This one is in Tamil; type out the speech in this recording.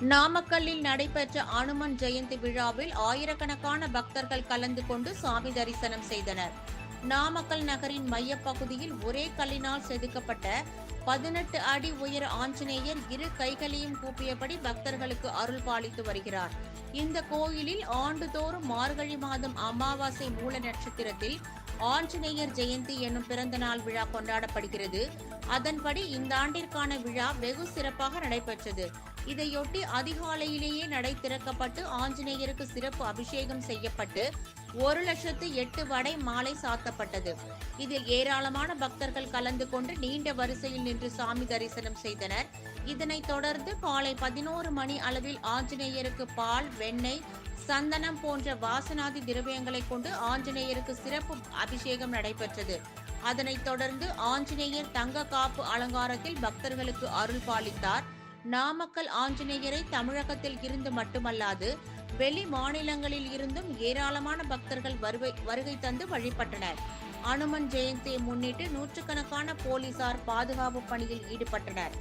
நாமக்கல்லில் நடைபெற்ற அனுமன் ஜெயந்தி விழாவில் ஆயிரக்கணக்கான பக்தர்கள் கலந்து கொண்டு சாமி தரிசனம் செய்தனர். நாமக்கல் நகரின் மையப்பகுதியில் ஒரே கல்லினால் செதுக்கப்பட்ட பதினெட்டு அடி உயர ஆஞ்சநேயர் இரு கைகளையும் கூப்பியபடி பக்தர்களுக்கு அருள் பாலித்து வருகிறார். இந்த கோயிலில் ஆண்டுதோறும் மார்கழி மாதம் அமாவாசை மூல நட்சத்திரத்தில் ஆஞ்சநேயர் ஜெயந்தி என்னும் பிறந்த நாள் விழா கொண்டாடப்படுகிறது. அதன்படி இந்த ஆண்டிற்கான விழா வெகு சிறப்பாக நடைபெற்றது. இதையொட்டி அதிகாலையிலேயே நடை திறக்கப்பட்டு ஆஞ்சநேயருக்கு சிறப்பு அபிஷேகம் செய்யப்பட்டு ஒரு லட்சத்து எட்டு வடை மாலை சாத்தப்பட்டது. இதில் ஏராளமான பக்தர்கள் கலந்து கொண்டு நீண்ட வரிசையில் நின்று சாமி தரிசனம் செய்தனர். இதனைத் தொடர்ந்து காலை பதினோரு மணி அளவில் ஆஞ்சநேயருக்கு பால் வெண்ணெய் சந்தனம் போன்ற வாசனாதி திரவியங்களை கொண்டு ஆஞ்சநேயருக்கு சிறப்பு அபிஷேகம் நடைபெற்றது. அதனைத் தொடர்ந்து ஆஞ்சநேயர் தங்க காப்பு அலங்காரத்தில் பக்தர்களுக்கு அருள் பாலித்தார். நாமக்கல் ஆஞ்சநேயரை தமிழகத்தில் இருந்து மட்டுமல்லாது வெளி மாநிலங்களில் இருந்தும் ஏராளமான பக்தர்கள் வருகை வருகை தந்து வழிபட்டனர். அனுமன் ஜெயந்தியை முன்னிட்டு நூற்றுக்கணக்கான போலீசார் பாதுகாப்பு பணியில் ஈடுபட்டனர்.